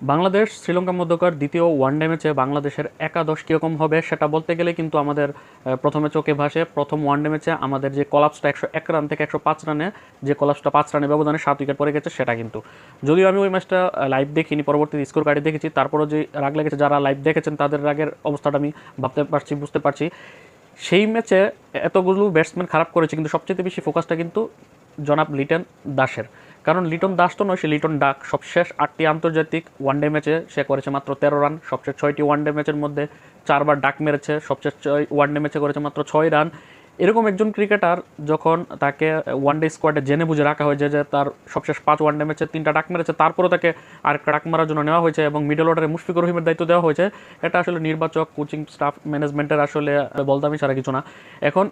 বাংলাদেশ, শ্রীলঙ্কা মধ্যকার দ্বিতীয় ওয়ানডে ম্যাচে বাংলাদেশের একাদশ কীরকম হবে সেটা বলতে গেলে কিন্তু আমাদের প্রথমে চোখে ভাসে। প্রথম ওয়ানডে ম্যাচে আমাদের যে কলাপসটা একশো এক রান থেকে একশো পাঁচ রানে যে কলাপসটা পাঁচ রানে ব্যবধানে সাত উইকেট পড়ে গেছে, সেটা কিন্তু। যদিও আমি ওই ম্যাচটা লাইভ দেখিনি, পরবর্তী স্কোর কার্ডে দেখেছি, তারপরও যে রাগ লেগেছে, যারা লাইভ দেখেছেন, তাদের রাগের অবস্থাটা আমি ভাবতে পারছি, বুঝতে পারছি। সেই ম্যাচে এতগুলো ব্যাটসম্যান খারাপ করেছে, কিন্তু সবচেয়ে বেশি ফোকাসটা কিন্তু জনাব লিটন দাসের। কারণ লিটন দাস তো নয়, সে লিটন ডাক। সবশেষ আটটি আন্তর্জাতিক ওয়ানডে ম্যাচে সে করেছে মাত্র তেরো রান সবশেষ ছয়টি ওয়ানডে ম্যাচের মধ্যে চারবার ডাক মেরেছে, সবশেষ ছয় ওয়ানডে ম্যাচে করেছে মাত্র ছয় রান এরকম একজন ক্রিকেটার যখন তাকে ওয়ানডে স্কোয়াডে জেনে বুঝে রাখা হয়েছে যে তার সবশেষ পাঁচ ওয়ানডে ম্যাচে তিনটা ডাক মেরেছে, তারপরও তাকে আরেকটা ডাক মারার জন্য নেওয়া হয়েছে এবং মিডল অর্ডারে মুশফিকুর রহিমের দায়িত্ব দেওয়া হয়েছে। এটা আসলে নির্বাচক কোচিং স্টাফ ম্যানেজমেন্টের আসলে বলদামি ছাড়া কিছু না। এখন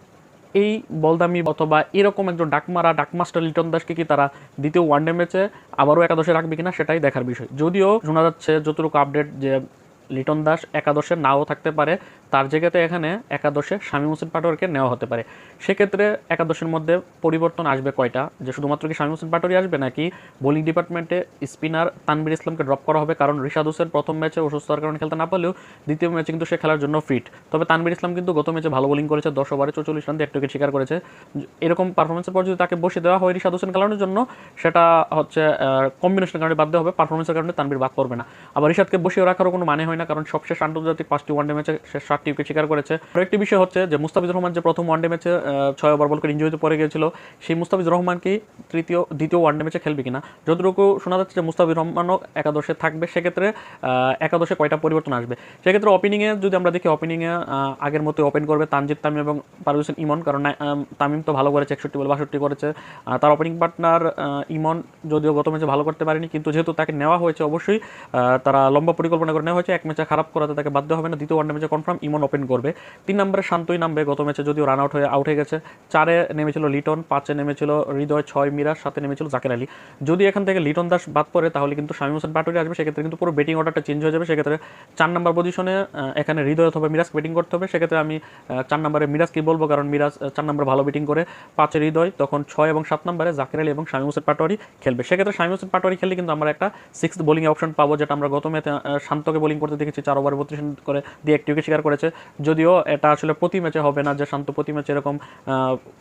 এই বলদামি অথবা এরকম একজন ডাকমারা, ডাকমাস্টার লিটন দাসকে কি তারা দ্বিতীয় ওয়ানডে ম্যাচে আবারও একাদশে রাখবে কিনা সেটাই দেখার বিষয়। যদিও শোনা যাচ্ছে যতটুকু আপডেট যে লিটন দাস একাদশে নাও থাকতে পারে। তার জায়গাতে এখানে একাদশে শামীম হোসেন পাটোয়ারিকে নেওয়া হতে পারে। সেক্ষেত্রে একাদশের মধ্যে পরিবর্তন আসবে কয়টা? যে শুধুমাত্র কি শামীম হোসেন পাটোয়ারি আসবে নাকি বোলিং ডিপার্টমেন্টে স্পিনার তানবির ইসলামকে ড্রপ করা হবে? কারণ রিশাদ হোসেন প্রথম ম্যাচে অসুস্থতার কারণে খেলতে না পারলেও দ্বিতীয় ম্যাচে কিন্তু সে খেলার জন্য ফিট তবে তানবির ইসলাম কিন্তু গত ম্যাচে ভালো বোলিং করেছে, দশ ওভারে চৌচল্লিশ রান দিয়ে একটা উইকেট শিকার করেছে। এরকম পারফরমেন্সের পর যদি তাকে বসে দেওয়া হয় রিশাদ হোসেন খেলানোর জন্য, সেটা হচ্ছে কম্বিনেশনের কারণে বাদ হবে। পারফরমেন্সের কারণে তানবির বাদ পড়বে না। আবার রিশাদকে বসিয়ে রাখারও কোনো মানে হয় না, কারণ সবশেষ আন্তর্জাতিক পাঁচটি ওয়ানডে ম্যাচে সে সাতটি উইকেট শিকার করেছে। আর একটি বিষয় হচ্ছে যে, মুস্তাফিজুর রহমান যে প্রথম ওয়ানডে ম্যাচে ছয় ওভার বল করে ইঞ্জুরিতে পড়ে গিয়েছিল, সেই মুস্তাফিজুর রহমান কি তৃতীয়, দ্বিতীয় ওয়ানডে ম্যাচে খেলবে কিনা? যতটুকু শোনা যাচ্ছে যে, মুস্তাফিজুর রহমানও একাদশে থাকবে, সেক্ষেত্রে একাদশে কয়টা পরিবর্তন আসবে? সেক্ষেত্রে ওপেনিংয়ে যদি আমরা দেখি ওপেনিংয়ে আগের মতো ওপেন করবে তানজিদ তামিম এবং পারভেজ ইমন, কারণ তামিম তো ভালো করেছে, একষট্টি বল বাষট্টি করেছে। তার ওপেনিং পার্টনার ইমন যদিও গত ম্যাচে ভালো করতে পারেনি, কিন্তু যেহেতু তাকে নেওয়া হয়েছে অবশ্যই তারা লম্বা পরিকল্পনা করে নেওয়া হয়েছে। এক ম্যাচে খারাপ করাতে তাকে বাধ্য হবে না। দ্বিতীয় ওয়ানডে ম্যাচে কনফার্ম ইমন ওপেন করবে। তিন নম্বরে শান্তই নামবে। গত ম্যাচে যদিও রান আউট হয়ে আউট হয়ে গেছে, চারে নেমেছিল লিটন, পাঁচে নেমেছিল হৃদয়, ছয় মিরাজ সাথে নেমেছিল জাকের আলী। যদি এখান থেকে লিটন দাস বাদ পড়ে, তাহলে কিন্তু শামীম হোসেন পাটোয়ারি আসবে। সেক্ষেত্রে কিন্তু পুরো ব্যাটিং অর্ডারটা চেঞ্জ হয়ে যাবে। সেক্ষেত্রে চার নম্বর পজিশনে এখানে হৃদয় অথবা মিরাজ ব্যাটিং করতে হবে। সেক্ষেত্রে আমি চার নম্বরে মিরাজকে বলব। কারণ মিরাজ চার নম্বরে ভালো ব্যাটিং করে। পাঁচের হৃদয়, তখন ছয় এবং সাত নম্বরে জাকের আলী এবং শামীম হোসেন পাটোয়ারি খেলবে। সেক্ষেত্রে শামীম হোসেন পাটোয়ারি খেললে কিন্তু আমরা একটা সিক্স বোলিং অপশন পাবো, যেটা আমরা গত ম্যাচে শান্তকে বোলিং করতে দেখেছি, চার ওভার বত্রিশ রান করে দিয়ে একটি উইকেট শিকার করেছে। যদিও এটা আসলে প্রতি ম্যাচে হবে না, যে শান্ত প্রতি ম্যাচে এরকম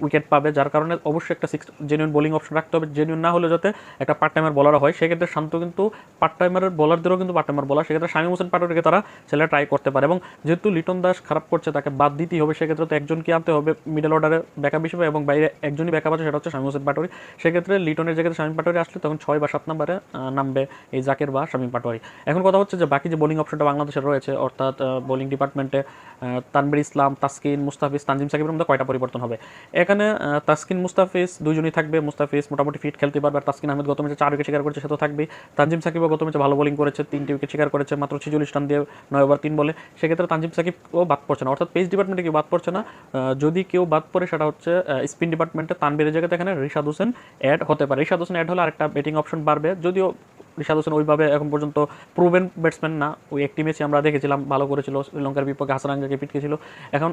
উইকেট পাবে, যার কারণে অবশ্যই একটা সিক্স জেনুইন বোলিং অপশন রাখতে হবে। জেনুইন না হলে যাতে একটা পার্ট টাইমের বলার হয়, সেক্ষেত্রে শান্ত কিন্তু পার্ট টাইমারের বলারদেরও কিন্তু পার্ট টাইমার বলার সেক্ষেত্রে শামীম হোসেন পাটোয়ারিকে তারা ছেলে ট্রাই করতে পারে এবং যেহেতু লিটন দাস খারাপ করছে, তাকে বাদ দিতেই হবে, সেক্ষেত্রে তো একজনকে আনতে হবে মিডল অর্ডারে ব্যাকআপ হিসেবে এবং বাইরে একজনই ব্যাকআপ আছে, সেটা হচ্ছে শামীম হোসেন পাটোয়ারি। সেক্ষেত্রে লিটনের জায়গাতে শামীম পাটোয়ারি আসলে তখন ছয় বা সাত নম্বরে নামবে এই জাকের বা শামীম পাটোয়ারি। এখন কথা হচ্ছে যে বাকি যে বোলিং অপশনটা বাংলাদেশের রয়েছে, অর্থাৎ বোলিং ডিপার্টমেন্টে তানবির ইসলাম, তাসকিন, মুস্তাফিজ, তানজিম সাকিবের মধ্যে কয়টা পরিবর্তন হবে? এখানে তাসকিন, মুস্তাফিজ দুজনই থাকবে। মুস্তাফিজ মোটামুটি ফিট খেলতে পারবে। আর তাসকিন আহমেদ গত ম্যাচে চার উইকেট শিকার করেছে, সে তো থাকবেই। তানজিম সাকিবও গত ম্যাচে ভালো বোলিং করেছে, তিনটি উইকেট শিকার করেছে, মাত্র ছিচল্লিশ রান দিয়ে নয় ওভার তিন বলে। সেক্ষেত্রে তানজিম সাকিবও বাদ পড়ছে না। অর্থাৎ পেস ডিপার্টমেন্টে কেউ বাদ পড়ছে না। যদি কেউ বাদ পড়ে, সেটা হচ্ছে স্পিন ডিপার্টমেন্টে তানবিরের জায়গাতে এখানে রিশাদ হোসেন অ্যাড হতে পারে। রিশাদ হোসেন অ্যাড হলে আরেকটা ব্যাটিং অপশন বাড়বে। যদিও রিশাদ হোসেন ওইভাবে এখন পর্যন্ত প্রুভেন ব্যাটসম্যান না। ওই একটি ম্যাচে আমরা দেখেছিলাম, ভালো করেছিল, শ্রীলঙ্কার বিপক্ষে হাসানাঙ্গাকে পিটকেছিল এখন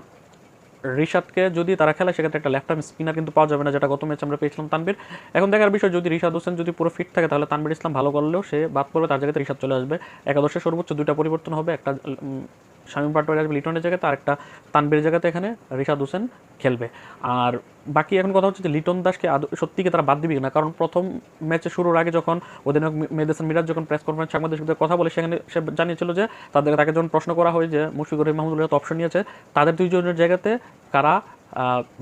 ঋষাদকে যদি তারা খেলে, সেক্ষেত্রে একটা লেফট আর্ম স্পিনার কিন্তু পাওয়া যাবে না, যেটা গত ম্যাচ আমরা পেয়েছিলাম তানবির এখন দেখার বিষয়, যদি ঋষাদ হোসেন যদি পুরো ফিট থাকে, তাহলে তানবির ইসলাম ভালো করলেও সে বাদ পড়বে তার জায়গাতে ঋষাদ চলে আসবে। একাদশে সর্বোচ্চ দুইটা পরিবর্তন হবে, একটা শামীম পাটোয়ারি আসবে লিটনের জায়গাতে, আর একটা তানবির জায়গাতে এখানে রিশাদ হোসেন খেলবে। আর বাকি এখন কথা হচ্ছে যে লিটন দাসকে সত্যিকে তারা বাদ দিবে না কারণ প্রথম ম্যাচে শুরুর আগে যখন অধিনায়ক মেদেসান মিরাজ যখন প্রেস কনফারেন্স সাংবাদিকদের কথা বলে, সেখানে সে জানিয়েছিল যে তাদের তাকে যখন প্রশ্ন করা হয় যে মুশফিকুর রহিম মাহমুদুল্লাহ অপশন নিয়েছে, তাদের দুইজনের জায়গাতে কারা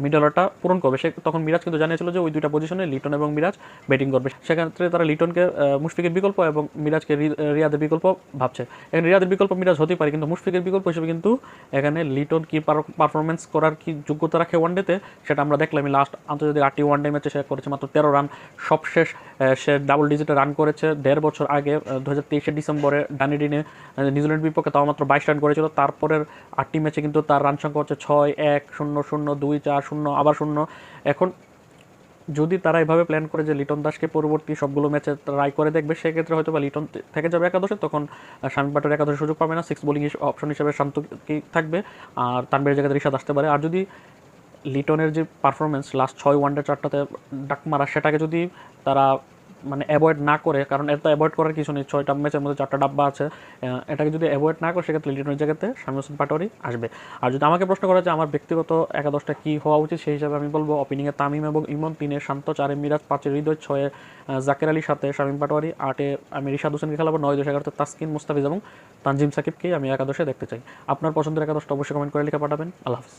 মিডল অর্ডারটা পূরণ করবে। সে তখন মিরাজ কিন্তু জানিয়েছিল যে ওই দুইটা পজিশনে লিটন এবং মিরাজ ব্যাটিং করবে। সেক্ষেত্রে তারা লিটনকে মুশফিকের বিকল্প এবং মিরাজকে রিয়াদের বিকল্প ভাবছে। এখানে রিয়াদের বিকল্প মিরাজ হতেই পারে, কিন্তু মুশফিকের বিকল্প হিসেবে কিন্তু এখানে লিটন কি পারফরমেন্স করার কি যোগ্যতা রাখে ওয়ানডেতে সেটা আমরা দেখলাম। লাস্ট আন্তর্জাতিক আটটি ওয়ানডে ম্যাচে সে করেছে মাত্র তেরো রান সবশেষ সে ডাবল ডিজিটে রান করেছে। দেড় বছর আগে দু হাজার তেইশে ডিসেম্বরে ডানিডিনে নিউজিল্যান্ড বিপক্ষে তাও মাত্র বাইশ রান করেছিল। তারপরের আটটি ম্যাচে কিন্তু তার রান সংখ্যা হচ্ছে ছয়, এক, শূন্য শূন্য দুই, চার, শূন্য, আবার শূন্য। এখন যদি তারা এভাবে প্ল্যান করে যে লিটন দাসকে পরবর্তী সবগুলো ম্যাচে ট্রাই করে দেখবে, সেক্ষেত্রে হয়তো বা লিটন থেকে যাবে একাদশে, তখন শামীম পাটোয়ারি একাদশে সুযোগ পাবে না। সিক্স বোলিং অপশন হিসেবে শান্ত কি থাকবে। আর তানবের জায়গাতে রিশাদ আসতে পারে। আর যদি লিটনের যে পারফরমেন্স লাস্ট ছয় ওয়ানডে চারটাতে ডাক মারা, সেটাকে যদি তারা মানে অ্যাভয়েড না করে, কারণ এটা অ্যাভয়েড করার কিছু নেই। ছয়টা ম্যাচের মধ্যে চারটা ডাব্বা আছে। এটাকে যদি অ্যাভয়েড না করে, সেক্ষেত্রে লিটনের জায়গাতে শামীম হোসেন পাটোয়ারি আসবে। আর যদি আমাকে প্রশ্ন করা যে আমার ব্যক্তিগত একাদশটা কী হওয়া উচিত, সেই হিসাবে আমি বলব ওপেনিংয়ে তামিম এবং ইমন, তিনে শান্ত, চারে মিরাজ, পাঁচে হৃদয়, ছয়ে জাকের আলীর সাথে শামীম পাটোয়ারি, আটে আমি রিশাদ হোসেনকে খেলাবো, নয় দশ এগারোতে তাসকিন, মুস্তাফিজ এবং তানজিম সাকিবকেই আমি একাদশে দেখতে চাই। আপনার পছন্দের একাদশটা অবশ্যই কমেন্ট করে লিখে পাঠাবেন। আল্লাহ হাফিজ।